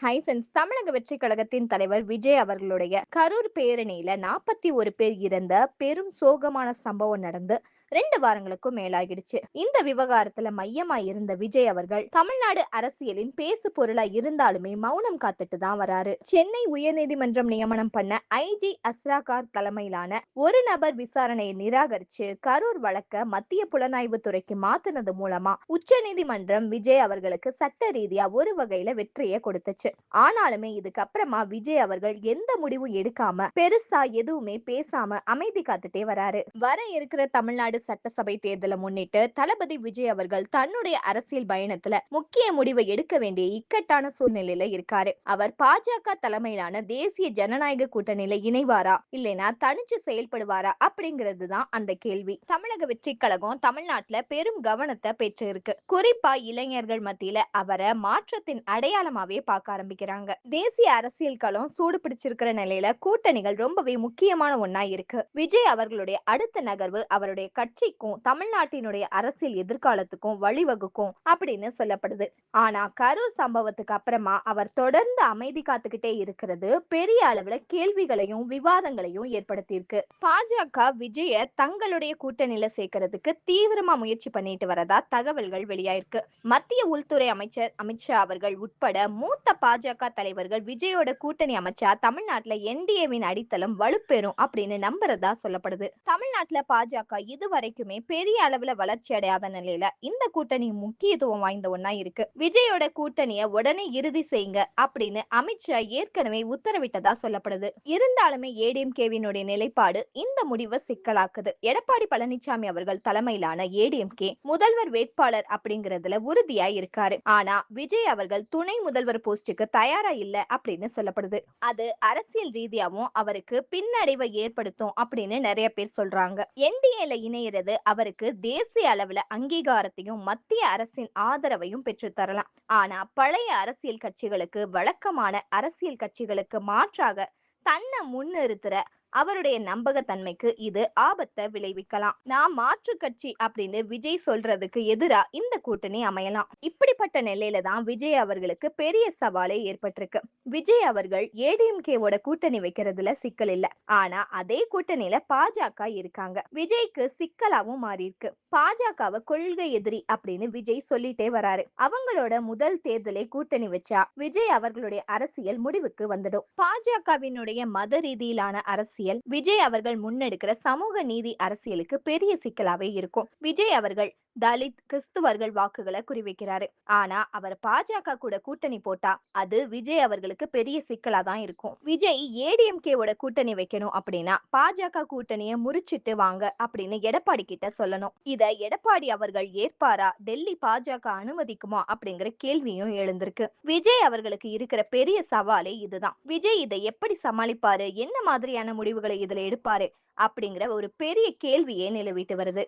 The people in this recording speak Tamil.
ஹை ஃப்ரெண்ட்ஸ் தமிழக வெற்றி கழகத்தின் தலைவர் விஜய் அவர்களுடைய கரூர் பேரணியில நாற்பத்தி ஒரு பேர் இறந்த பெரும் சோகமான சம்பவம் நடந்து ரெண்டு வாரங்களுக்கும் மேலாகிடுச்சு. இந்த விவகாரத்துல மையமா இருந்த விஜய் அவர்கள் தமிழ்நாடு அரசியலின் பேசு பொருளா இருந்தாலுமே மௌனம் காத்துட்டு தான் வராரு. சென்னை உயர்நீதிமன்றம் நியமனம் பண்ண ஐஜி அஸ்ராகார் தலைமையிலான ஒரு நபர் விசாரணையை நிராகரிச்சு கரூர் வழக்க மத்திய புலனாய்வு துறைக்கு மாத்தினது மூலமா உச்ச நீதிமன்றம் விஜய் அவர்களுக்கு சட்ட ரீதியா ஒரு வகையில வெற்றியை கொடுத்துச்சு. ஆனாலுமே இதுக்கப்புறமா விஜய் அவர்கள் எந்த முடிவும் எடுக்காம பெருசா எதுவுமே பேசாம அமைதி காத்துட்டே வராரு. வர இருக்கிற தமிழ்நாடு சட்டசபை தேர்தலை முன்னிட்டு தளபதி விஜய் அவர்கள் தன்னுடைய அரசியல் பயணத்துல முக்கிய முடிவை எடுக்க வேண்டிய இக்கட்டான சூழ்நிலையில இருக்காரு. அவர் பாஜக தலைமையிலான தேசிய ஜனநாயக கூட்டணியில இணைவாரா? இல்லைனா தனிச்சு செயல்படுவாரா? அப்படிங்கிறது தான் அந்த கேள்வி. தமிழக வெற்றி கழகம் தமிழ்நாட்டுல பெரும் கவனத்தை பெற்று இருக்கு குறிப்பா இளைஞர்கள் மத்தியில அவரை மாற்றத்தின் அடையாளமாவே பார்க்க ஆரம்பிக்கிறாங்க. தேசிய அரசியல் களம் சூடு பிடிச்சிருக்கிற நிலையில கூட்டணிகள் ரொம்பவே முக்கியமான ஒன்னா இருக்கு. விஜய் அவர்களுடைய அடுத்த நகர்வு அவருடைய கட்சிக்கும் தமிழ்நாட்டினுடைய அரசியல் எதிர்காலத்துக்கும் வழிவகுக்கும் அப்படின்னு சொல்லப்படுது. ஆனா கரூர் சம்பவத்துக்கு அப்புறமா அவர் தொடர்ந்து அமைதி காத்துக்கிட்டே இருக்கிறது பெரிய அளவுல கேள்விகளையும் விவாதங்களையும் ஏற்படுத்தியிருக்கு. பாஜக விஜய தங்களுடைய கூட்டணியில சேர்க்கறதுக்கு தீவிரமா முயற்சி பண்ணிட்டு வரதா தகவல்கள் வெளியாயிருக்கு. மத்திய உள்துறை அமைச்சர் அமித்ஷா அவர்கள் உட்பட மூத்த பாஜக தலைவர்கள் விஜயோட கூட்டணி அமைச்சா தமிழ்நாட்டுல என்டிஏவின் அடித்தளம் வலுப்பெறும் அப்படின்னு நம்புறதா சொல்லப்படுது. தமிழ்நாட்டுல பாஜக இதுவரை வரைக்குமே பெரிய அளவுல வளர்ச்சி அடையாத நிலையில இந்த கூட்டணி முக்கியத்துவம் வாய்ந்த ஒன்னா இருக்கு. விஜயோட கூட்டணிய உடனே இறுதி செய்யுங்க அப்படின்னு அமித்ஷா ஏற்கனவே உத்தரவிட்டதா சொல்லப்படுது. இருந்தாலுமே ஏடிஎம்கேவினுடைய நிலைப்பாடு இந்த முடிவை சிக்கலாக்குது. எடப்பாடி பழனிசாமி அவர்கள் தலைமையிலான ஏடிஎம்கே முதல்வர் வேட்பாளர் அப்படிங்கறதுல உறுதியா இருக்காரு. ஆனா விஜய் அவர்கள் துணை முதல்வர் போஸ்டுக்கு தயாரா இல்ல அப்படின்னு சொல்லப்படுது. அது அரசியல் ரீதியாவும் அவருக்கு பின்னடைவை ஏற்படுத்தும் அப்படின்னு நிறைய பேர் சொல்றாங்க. என்டிஏல இணைய இணையிறது அவருக்கு தேசிய அளவுல அங்கீகாரத்தையும் மத்திய அரசின் ஆதரவையும் பெற்று தரலாம். ஆனா பழைய அரசியல் கட்சிகளுக்கு வழக்கமான அரசியல் கட்சிகளுக்கு மாற்றாக தன்னை முன்னிறுத்துற அவருடைய நம்பகத்தன்மைக்கு இது ஆபத்தை விளைவிக்கலாம். நான் மாற்று கட்சி அப்படின்னு விஜய் சொல்றதுக்கு எதிரா இந்த கூட்டணி அமையலாம். இப்படிப்பட்ட நிலையில தான் விஜய் அவர்களுக்கு பெரிய சவாலே ஏற்பட்டிருக்கு. விஜய் அவர்கள் ஏடிஎம்கேவோட கூட்டணி வைக்கிறதுல சிக்கல் இல்ல. ஆனா அதே கூட்டணியில பாஜக இருக்காங்க. விஜய்க்கு சிக்கலாவும் மாறி இருக்கு பாஜகவை கொள்கை எதிரி அப்படின்னு விஜய் சொல்லிட்டே வராரு. அவங்களோட முதல் தேர்தலை கூட்டணி வச்சா விஜய் அவர்களுடைய அரசியல் முடிவுக்கு வந்துடும். பாஜகவினுடைய மத ரீதியிலான அரசியல் விஜய் அவர்கள் முன்னெடுக்கிற சமூக நீதி அரசியலுக்கு பெரிய சிக்கலாவே இருக்கும். விஜய் அவர்கள் தலித் கிறிஸ்துவர்கள் வாக்குகளை குறிவைக்கிறாரு. ஆனா அவர் பாஜக கூட கூட்டணி போட்டா அது விஜய் அவர்களுக்கு பெரிய சிக்கலா தான் இருக்கும். விஜய் ஏடிஎம்கேவோட கூட்டணி வைக்கணும் அப்படின்னா பாஜக கூட்டணிய முறிச்சிட்டு வாங்க அப்படின்னு எடப்பாடி கிட்ட சொல்லணும். இத எடப்பாடி அவர்கள் ஏற்பாரா டெல்லி பாஜக அனுமதிக்குமா அப்படிங்கிற கேள்வியும் எழுந்திருக்கு. விஜய் அவர்களுக்கு இருக்கிற பெரிய சவாலே இதுதான். விஜய் இதை எப்படி சமாளிப்பாரு? என்ன மாதிரியான முடிவுகளை இதுல எடுப்பாரு? அப்படிங்கிற ஒரு பெரிய கேள்வியே நிலவிட்டு வருது.